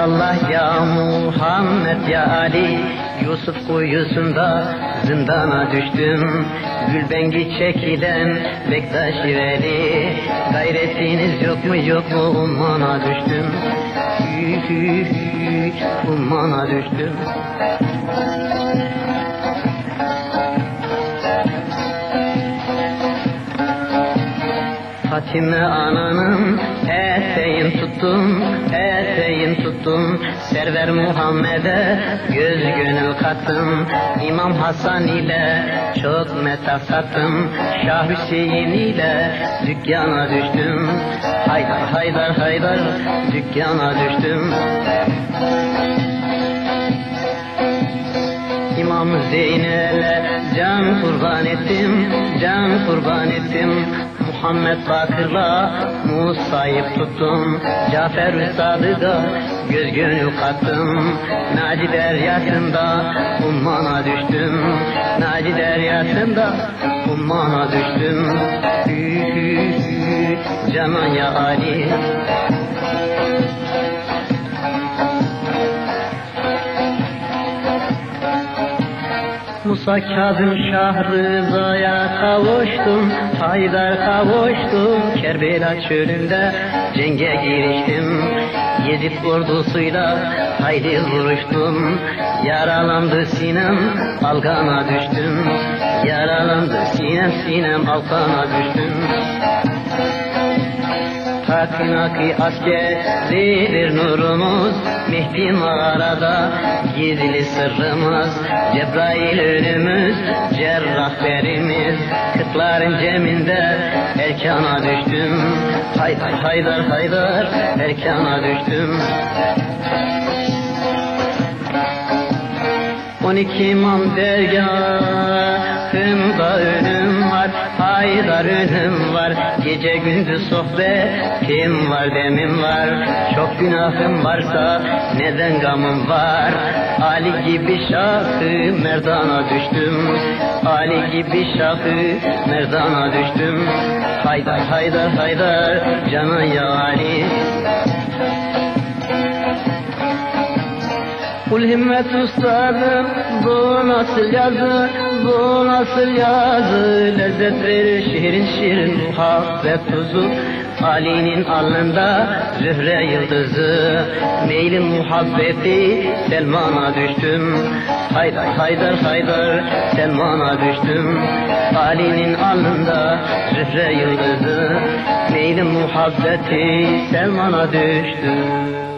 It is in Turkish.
Allah ya Muhammed ya Ali. Yusuf kuyusunda zindana düştüm. Gülbengi çekilen Bektaş Veli Gayretiniz yok mu yok mu? Ummana düştüm. Hü hü hü ummana düştüm. Fatime ananın eteğin tuttum, eteğin tuttum Server Muhammed'e göz gönül kattım İmam Hasan ile çok meta sattım Şah Hüseyin ile dükkana düştüm. Haydar haydar haydar dükkana düştüm. İmam Zeynel'e can kurban ettim, can kurban ettim Muhammed Bakır'la Musa'yı tuttum. Cafer Üstad'ı göz gönül kattım. Naci deryasında ummana düştüm. Naci deryasında ummana düştüm. Canan ya Ali Musa Kazım Şah Rıza'ya kavuştum Haydar kavuştum. Kerbela çölünde cenge giriştim. Yezid ordusuyla haydi vuruştum. Yaralandı sinem algana düştüm. Yaralandı sinem sinem algana düştüm Hakkı askeridir nurumuz Mehdi mağarada gizli sırrımız. Cebrail önümüz cerrah berimiz. Kıtların ceminde erkana düştüm. Haydar haydar haydar erkana düştüm. On iki imam dergahında önüm Haydar önüm var Gece gündüz sohbetim var demim var. Çok günahım varsa neden gamım var? Ali gibi şahı merdana düştüm. Ali gibi şahı merdana düştüm. Haydar haydar haydar canan ya Ali Kul himmet ustadım bu nasıl yazı bu nasıl yazı lezzet verir şirin şirin muhabbet tuzu. Ali'nin alnında zühre yıldızı. Meylim muhabbeti Selman'a düştüm. Haydar haydar haydar Selman'a düştüm. Ali'nin alnında zühre yıldızı. Meylim muhabbeti Selman'a düştüm